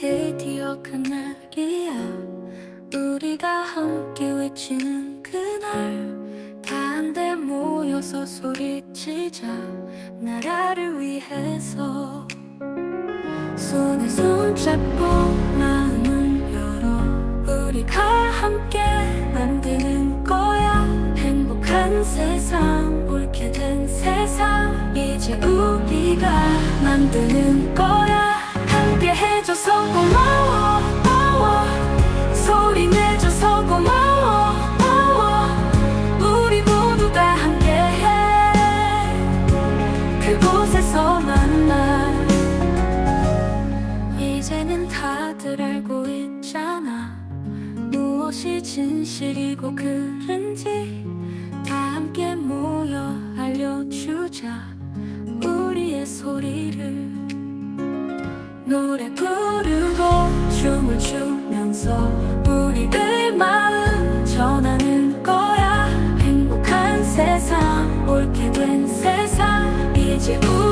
드디어 그날이야. 우리가 함께 외치는 그날 다 한데 모여서 소리치자. 나라를 위해서. 손에 손 잡고 마음을 열어. 우리가 함께 만드는 거야. 행복한 세상 옳게 된 세상. 이제 우리가 만드는 거야 다들 알고 있잖아. 무엇이 진실이고 그른지 다 함께 모여 알려주자. 우리의 소리를 노래 부르고 춤을 추면서 우리들 마음 전하는 거야. 행복한 세상 옳게 된 세상. 이제 우리가